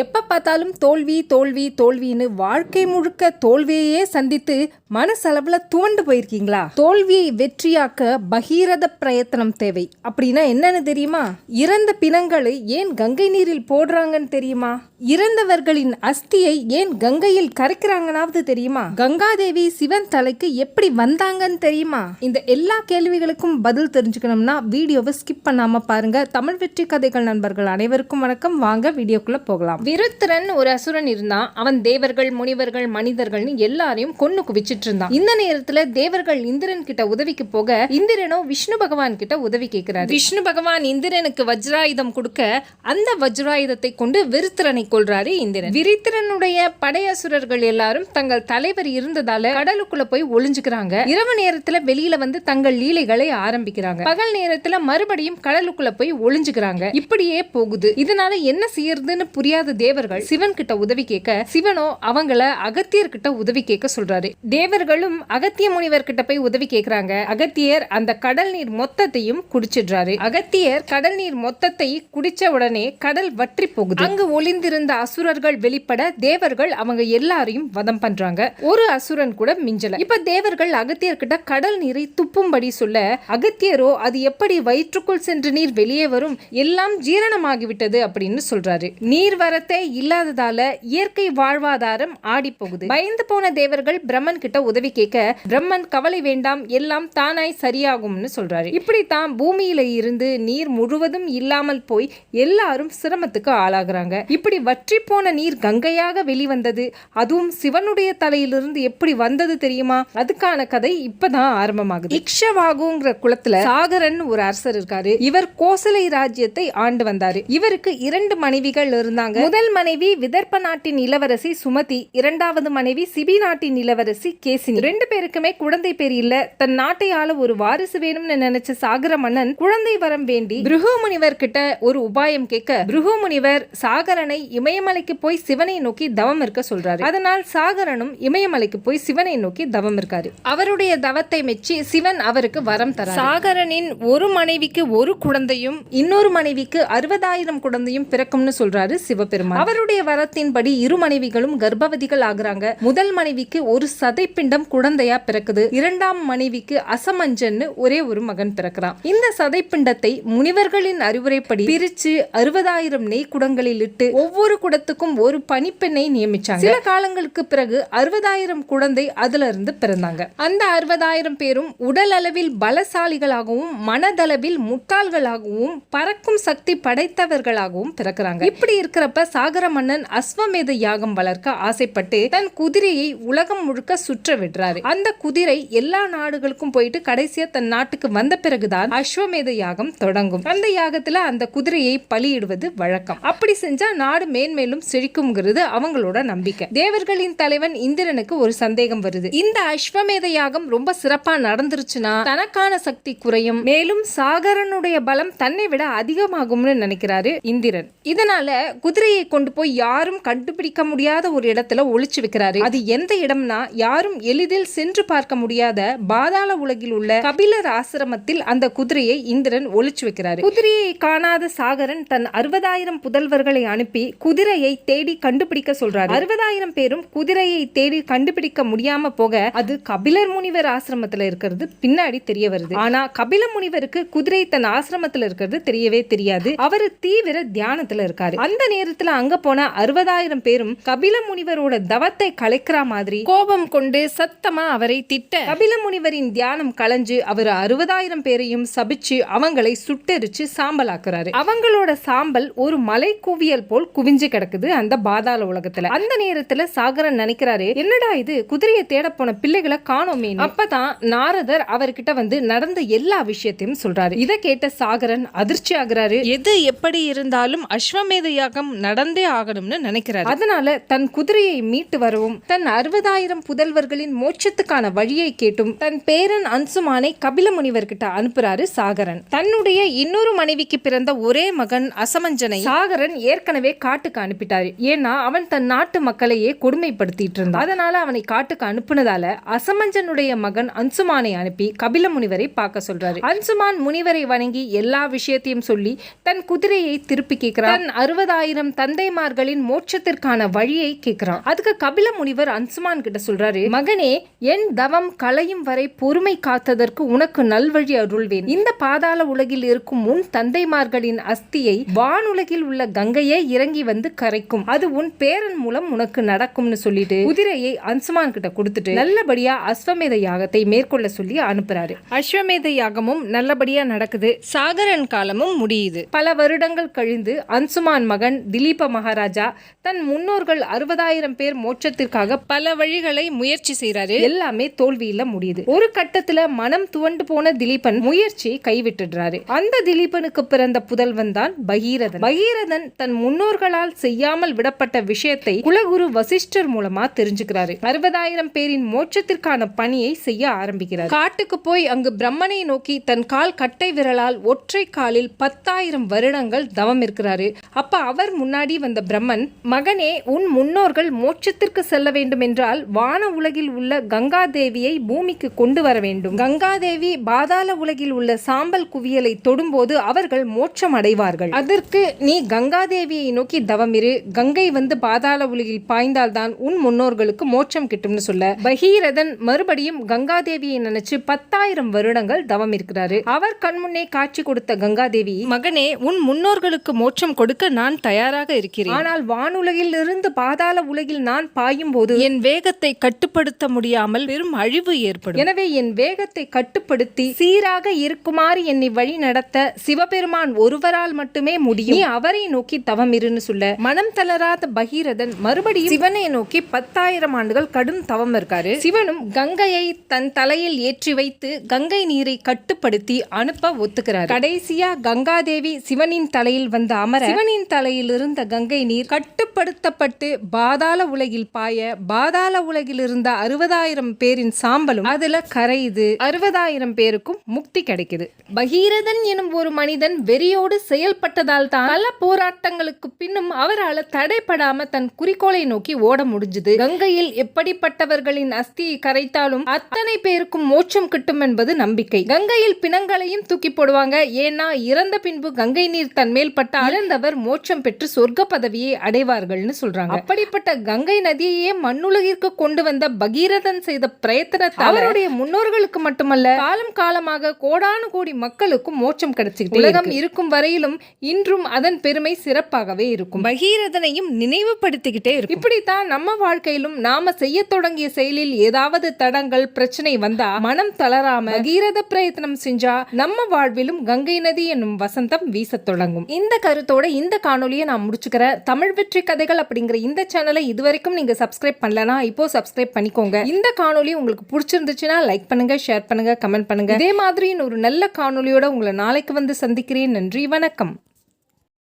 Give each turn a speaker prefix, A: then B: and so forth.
A: எப்போ பார்த்தாலும் தோல்வி தோல்வி தோல்வின்னு வாழ்க்கை முழுக்க தோல்வியையே சந்தித்து மனசளவில் துவண்டு போயிருக்கீங்களா? தோல்வியை வெற்றியாக்க பகீரத பிரயத்தனம் தேவை. அப்படின்னா என்னன்னு தெரியுமா? இறந்த பிணங்களை ஏன் கங்கை நீரில் போடுறாங்கன்னு தெரியுமா? இறந்தவர்களின் அஸ்தியை ஏன் கங்கையில் கரைக்கிறாங்கனாவது தெரியுமா? கங்காதேவி சிவன் தலைக்கு எப்படி வந்தாங்கன்னு தெரியுமா? இந்த எல்லா கேள்விகளுக்கும் பதில் தெரிஞ்சுக்கணும்னா வீடியோவை ஸ்கிப் பண்ணாமல் பாருங்க. தமிழ் வெற்றி கதைகள் நண்பர்கள் அனைவருக்கும் வணக்கம். வாங்க வீடியோக்குள்ளே போகலாம். விருத்திரன் ஒரு அசுரன் இருந்தான். அவன் தேவர்கள் முனிவர்கள் மனிதர்கள்னு எல்லாரையும் கொன்னு குவிச்சிட்டு இருந்தான். இந்த நேரத்துல தேவர்கள் இந்திரன் கிட்ட உதவிக்கு போக இந்திரனோ விஷ்ணு பகவான் கிட்ட உதவி கேட்கிறாரு விஷ்ணு பகவான் இந்திரனுக்கு வஜ்ராயுதம் கொடுக்க அந்த வஜ்ராயுதத்தை கொண்டு விருத்திரனை கொள்றாரு இந்திரன். விருத்திரனுடைய படையசுரர்கள் எல்லாரும் தங்கள் தலைவர் இருந்ததால கடலுக்குள்ள போய் ஒளிஞ்சுக்கிறாங்க. இரவு நேரத்துல வெளியில வந்து தங்கள் லீலைகளை ஆரம்பிக்கிறாங்க. பகல் நேரத்துல மறுபடியும் கடலுக்குள்ள போய் ஒளிஞ்சுக்கிறாங்க. இப்படியே போகுது. இதனால என்ன செய்யறதுன்னு புரியாத தேவர்கள் சிவன் கிட்ட உதவி கேட்க சிவனோ அவங்கள அகத்தியர் கிட்ட உதவி கேட்க சொல்றாரு. தேவர்களும் அகத்திய முனிவர் கிட்ட போய் உதவி கேட்கிறாங்க. அகத்தியர் அந்த கடல் நீர் மொத்தத்தையும் குடிச்சிடுறாரு. அகத்தியர் கடல் நீர் மொத்தத்தை குடிச்ச உடனே கடல் வற்றி போகுது. அங்கு ஒளிந்திருந்த அசுரர்கள் வெளிப்பட தேவர்கள் அவங்க எல்லாரையும் வதம் பண்றாங்க. ஒரு அசுரன் கூட மிஞ்சல. இப்ப தேவர்கள் அகத்தியர் கிட்ட கடல் நீரை துப்பும்படி சொல்ல அகத்தியரோ அது எப்படி வயிற்றுக்குள் சென்று நீர் வெளியே வரும்? எல்லாம் ஜீரணமாகிவிட்டது அப்படின்னு சொல்றாரு. நீர் வர நிலத்தே இல்லாததால இயற்கை வாழ்வாதாரம் ஆடி போகுது பயந்து போன தேவர்கள் பிரம்மன் கிட்ட உதவி கேட்க பிரம்மன் கவலை வேண்டாம் எல்லாம் தானாய் சரியாகும்னு சொல்றாரு. இப்படித்தான் பூமியில இருந்து நீர் முழுவதும் இல்லாமல் போய் எல்லாரும் சிரமத்துக்கு ஆளாகிறாங்க. இப்படி வற்றி போன நீர் கங்கையாக வெளிவந்தது அதுவும் சிவனுடைய தலையிலிருந்து எப்படி வந்தது தெரியுமா? அதுக்கான கதை இப்பதான் ஆரம்பமாகுது. இக்ஷவாகுங்கிற குளத்துல சாகரன் ஒரு அரசர் இருக்காரு. இவர் கோசலை ராஜ்யத்தை ஆண்டு வந்தாரு. இவருக்கு இரண்டு மனைவிகள் இருந்தாங்க. முதல் மனைவி விதர்ப்ப நாட்டின் இளவரசி சுமதி இரண்டாவது மனைவி சிபி நாட்டின் இளவரசி கேசினி. ரெண்டு பேருக்குமே குழந்தை பேர் இல்ல. தன் நாட்டை ஆள ஒரு வாரிசு வேணும்னு நினைச்ச சாகர மன்னன் குழந்தை வரம் வேண்டி பிருகு முனிவர் கிட்ட ஒரு உபாயம் கேட்க பிருகு முனிவர் சாகரனை இமயமலைக்கு போய் சிவனை நோக்கி தவம் இருக்க சொல்றாரு. அதனால் சாகரனும் இமயமலைக்கு போய் சிவனை நோக்கி தவம் இருக்காரு. அவருடைய தவத்தை மெச்சி சிவன் அவருக்கு வரம் தர சாகரனின் ஒரு மனைவிக்கு ஒரு குழந்தையும் இன்னொரு மனைவிக்கு அறுபதாயிரம் குழந்தையும் பிறக்கும்னு சொல்றாரு சிவபெருமான் அவருடைய வரத்தின்படி இரு மனைவிகளும் கர்ப்பவதிகள் ஆகுறாங்க. முதல் மனைவிக்கு ஒரு சதைப்பிண்டம் குழந்தையா பிறக்குது. இரண்டாம் மனைவிக்கு அசமஞ்சன்னு ஒரே ஒரு மகன் பிறக்கிறான். இந்த சதைப்பிண்டத்தை முனிவர்களின் அறிவுரைப்படி பிரிச்சு அறுபதாயிரம் நெய் குடங்களில் இட்டு ஒவ்வொரு குடத்துக்கும் ஒரு பணிப்பெண்ணை நியமிச்சாங்க. சில காலங்களுக்கு பிறகு அறுபதாயிரம் குழந்தை அதுல இருந்து பிறந்தாங்க. அந்த அறுபதாயிரம் பேரும் உடல் அளவில் பலசாலிகளாகவும் மனதளவில் முட்டாள்களாகவும் பறக்கும் சக்தி படைத்தவர்களாகவும் பிறக்கிறாங்க. இப்படி இருக்கிறப்ப சாகர மன்னன் அஸ்வமேத யாகம் வளர்க்க ஆசைப்பட்டு தன் குதிரையை உலகம் முழுக்க சுற்ற விடுறாரு. அந்த குதிரை எல்லா நாடுகளுக்கும் போயிட்டு கடைசியா தன் நாட்டுக்கு வந்த பிறகுதான் அஸ்வமேத யாகம் தொடங்கும். அந்த யாகத்துல அந்த குதிரையை பலியிடுவது வழக்கம். அப்படி செஞ்சா நாடு மேன்மேலும் செழிக்கும்ங்கிறது அவங்களோட நம்பிக்கை. தேவர்களின் தலைவன் இந்திரனுக்கு ஒரு சந்தேகம் வருது. இந்த அஸ்வமேத யாகம் ரொம்ப சிறப்பா நடந்துருச்சுன்னா தனக்கான சக்தி குறையும். மேலும் சாகரனுடைய பலம் தன்னை விட அதிகமாகும்னு நினைக்கிறாரு இந்திரன். இதனால குதிரை குழந்தையை கொண்டு போய் யாரும் கண்டுபிடிக்க முடியாத ஒரு இடத்துல ஒளிச்சு வைக்கிறாரு. அது எந்த இடம்னா யாரும் எளிதில் சென்று பார்க்க முடியாத பாதாள உலகில் உள்ள கபிலர் ஆசிரமத்தில் அந்த குதிரையை இந்திரன் ஒளிச்சு வைக்கிறாரு. குதிரையை காணாத சாகரன் தன் அறுபதாயிரம் புதல்வர்களை அனுப்பி குதிரையை தேடி கண்டுபிடிக்க சொல்றாரு. அறுபதாயிரம் பேரும் குதிரையை தேடி கண்டுபிடிக்க முடியாம போக அது கபிலர் முனிவர் ஆசிரமத்துல இருக்கிறது பின்னாடி தெரிய வருது. ஆனா கபில முனிவருக்கு குதிரை தன் ஆசிரமத்துல இருக்கிறது தெரியவே தெரியாது. அவரு தீவிர தியானத்துல இருக்காரு. அந்த நேரத்தில் அங்க போன அறுபதாயிரம் பேரும் கபில முனிவரோட தவத்தை கலைக்கிற மாதிரி கோபம் கொண்டு சத்தமா அவரை திட்ட கபில முனிவரின் தியானம் கலைஞ்சு அவர் அறுபதாயிரம் பேரையும் சபிச்சு அவங்களை சுட்டெரிச்சு சாம்பலாக்குறாரு. அவங்களோட சாம்பல் ஒரு மலை குவியல் போல் குவிஞ்சு கிடக்குது அந்த பாதாள உலகத்துல. அந்த நேரத்துல சாகரன் நினைக்கிறாரு என்னடா இது? குதிரையை தேட போன பிள்ளைகளை காணோமே அப்பதான் நாரதர் அவர்கிட்ட வந்து நடந்த எல்லா விஷயத்தையும் சொல்றாரு. இதை கேட்ட சாகரன் அதிர்ச்சி ஆகுறாரு. எது எப்படி இருந்தாலும் அஸ்வமேத யாகம் நடந்தே ஆகணும்னு நினைக்கிறாரு. அதனால தன் குதிரையை மீட்டு வரவும் தன் அறுபதாயிரம் புதல்வர்களின் மோட்சத்துக்கான வழியை கேட்டும் தன் பேரன் அன்சுமானை கபில முனிவர்கிட்ட அனுப்புறாரு சாகரன். தன்னுடைய இன்னொரு மனைவிக்கு பிறந்த ஒரே மகன் அசமஞ்சனை சாகரன் ஏற்கனவே காட்டுக்கு அனுப்பிட்டாரு. ஏன்னா அவன் தன் நாட்டு மக்களையே கொடுமைப்படுத்திட்டு இருந்தான். அதனால அவனை காட்டுக்கு அனுப்புனதால அசமஞ்சனுடைய மகன் அன்சுமானை அனுப்பி கபில முனிவரை பார்க்க சொல்றாரு. அன்சுமான் முனிவரை வணங்கி எல்லா விஷயத்தையும் சொல்லி தன் குதிரையை திருப்பி கேட்கிறான். அறுபதாயிரம் தந்தைமார்களின் மோட்சத்திற்கான வழியை கேட்கிறான் அதுக்கு கபில முனிவர் அன்சுமான் கிட்ட சொல்றாரு மகனே என் தவம் கலையும் வரை பொறுமை காத்ததற்கு உனக்கு நல்வழி அருள்வேன். இந்த பாதாள உலகில் இருக்கும் உன் தந்தைமார்களின் அஸ்தியை வானுலகில் உள்ள கங்கையே இறங்கி வந்து கரைக்கும். அது உன் பேரன் மூலம் உனக்கு நடக்கும்னு சொல்லிட்டு குதிரையை அன்சுமான் கிட்ட கொடுத்துட்டு நல்லபடியா அஸ்வமேத யாகத்தை மேற்கொள்ள சொல்லி அனுப்புறாரு. அஸ்வமேத யாகமும் நல்லபடியா நடக்குது. சாகரன் காலமும் முடியுது. பல வருடங்கள் கழிந்து அன்சுமான் மகன் திலீப மகாராஜா தன் முன்னோர்கள் அறுபதாயிரம் பேர் மோட்சத்திற்காக பல வழிகளை முயற்சி செய்கிறாரு எல்லாமே தோல்வியில முடியுது. ஒரு கட்டத்துல மனம் துவண்டு போன திலீபன் முயற்சியை கைவிட்டுடுறாரு. அந்த திலீபனுக்கு பிறந்த புதல்வன் தான் பகீரதன். பகீரதன் தன் முன்னோர்களால் செய்யாமல் விடப்பட்ட விஷயத்தை குலகுரு வசிஷ்டர் மூலமா தெரிஞ்சுக்கிறாரு. அறுபதாயிரம் பேரின் மோட்சத்திற்கான பணியை செய்ய ஆரம்பிக்கிறார். காட்டுக்கு போய் அங்கு பிரம்மனை நோக்கி தன் கால் கட்டை விரலால் ஒற்றை காலில் பத்தாயிரம் வருடங்கள் தவம் இருக்கிறாரு. அப்ப அவர் முன்னாடி வந்த பிரம்மன் மகனே உன் முன்னோர்கள் மோட்சத்திற்கு செல்ல வேண்டும் என்றால் வான உலகில் உள்ள கங்கா தேவியை பூமிக்கு கொண்டு வர வேண்டும். கங்கா தேவி பாதாள உலகில் உள்ள சாம்பல் குவியலை தொடும்போது அவர்கள் மோட்சம் அடைவார்கள். அதற்கு நீ கங்கா தேவியை நோக்கி தவமிரு கங்கை வந்து பாதாள உலகில் பாய்ந்தால்தான் உன் முன்னோர்களுக்கு மோட்சம் கிட்டும்னு சொல்ல. பகீரதன் மறுபடியும் கங்கா தேவியை நினைச்சு பத்தாயிரம் வருடங்கள் தவம் இருக்கிறாரு. அவர் கண்முன்னே காட்சி கொடுத்த கங்கா தேவி மகனே உன் முன்னோர்களுக்கு மோட்சம் கொடுக்க நான் தயாராக இருக்கிறேன். ஆனால் வானுலகில் இருந்து பாதாள உலகில் நான் பாயும் போது என் வேகத்தை கட்டுப்படுத்த முடியாமல் பெரும் அழிவு ஏற்படும். எனவே என் வேகத்தை கட்டுப்படுத்தி சீராக இருக்குமாறு என்னை வழி நடத்த சிவபெருமான் ஒருவரால் மட்டுமே முடியும். நீ அவரை நோக்கி தவம் இருன்னு சொல்ல மனம் தளராத பகீரதன் மறுபடியும் சிவனை நோக்கி பத்தாயிரம் ஆண்டுகள் கடும் தவம் இருக்காரு. சிவனும் கங்கையை தன் தலையில் ஏற்றி வைத்து கங்கை நீரை கட்டுப்படுத்தி அனுப்ப ஒத்துக்கிறார். கடைசியா கங்காதேவி சிவனின் தலையில் வந்து அமர சிவனின் தலையில் கலந்த கங்கை நீர் கட்டுப்படுத்தப்பட்டு பாதாள உலகில் பாய பாதாள உலகில் இருந்த அறுபதாயிரம் பேரின் சாம்பலும் அதுல கரையுது. அறுபதாயிரம் பேருக்கும் முக்தி கிடைக்குது. பகீரதன் எனும் ஒரு மனிதன் வெறியோடு செயல்பட்டதால் தான் பல போராட்டங்களுக்கு பின்னும் அவரால் தடைப்படாம தன் குறிக்கோளை நோக்கி ஓட முடிஞ்சது. கங்கையில் எப்படிப்பட்டவர்களின் அஸ்தியை கரைத்தாலும் அத்தனை பேருக்கும் மோட்சம் கிட்டும் என்பது நம்பிக்கை. கங்கையில் பிணங்களையும் தூக்கி போடுவாங்க. ஏன்னா இறந்த பின்பு கங்கை நீர் தன் மேல் பட்ட இழந்தவர் மோட்சம் பெற்று சொர்க்க பதவியை அடைவார்கள்னு சொல்றாங்க. அப்படிப்பட்ட கங்கை நதியையே மண்ணுலகிற்கு கொண்டு வந்த பகீரதன் செய்த பிரயத்தனத்தை அவருடைய முன்னோர்களுக்கு மட்டுமல்ல காலம் காலமாக கோடானு கோடி மக்களுக்கும் மோட்சம் கிடைச்சிட்டு உலகம் இருக்கும் வரையிலும் இன்றும் அதன் பெருமை சிறப்பாகவே இருக்கும். பகீரதனையும் நினைவுபடுத்திக்கிட்டே இருக்கும். இப்படித்தான் நம்ம வாழ்க்கையிலும் நாம செய்ய தொடங்கிய செயலில் ஏதாவது தடங்கள் பிரச்சனை வந்தா மனம் தளராம பகீரத பிரயத்தனம் செஞ்சா நம்ம வாழ்விலும் கங்கை நதி என்னும் வசந்தம் வீசத் தொடங்கும். இந்த கருத்தோட இந்த காணொலியை நான் முடிச்சுக்கிறேன் தமிழ் வெற்றி கதைகள் அப்படிங்கிற இந்த சேனலை இதுவரைக்கும் நீங்க சப்ஸ்கிரைப் பண்ணலனா இப்போ சப்ஸ்கிரைப் பண்ணிக்கோங்க. இந்த காணொலி உங்களுக்கு பிடிச்சிருந்துச்சுன்னா லைக் பண்ணுங்க ஷேர் பண்ணுங்க கமெண்ட் பண்ணுங்க. இதே மாதிரி ஒரு நல்ல காணொலியோட உங்களை நாளைக்கு வந்து சந்திக்கிறேன். நன்றி வணக்கம்.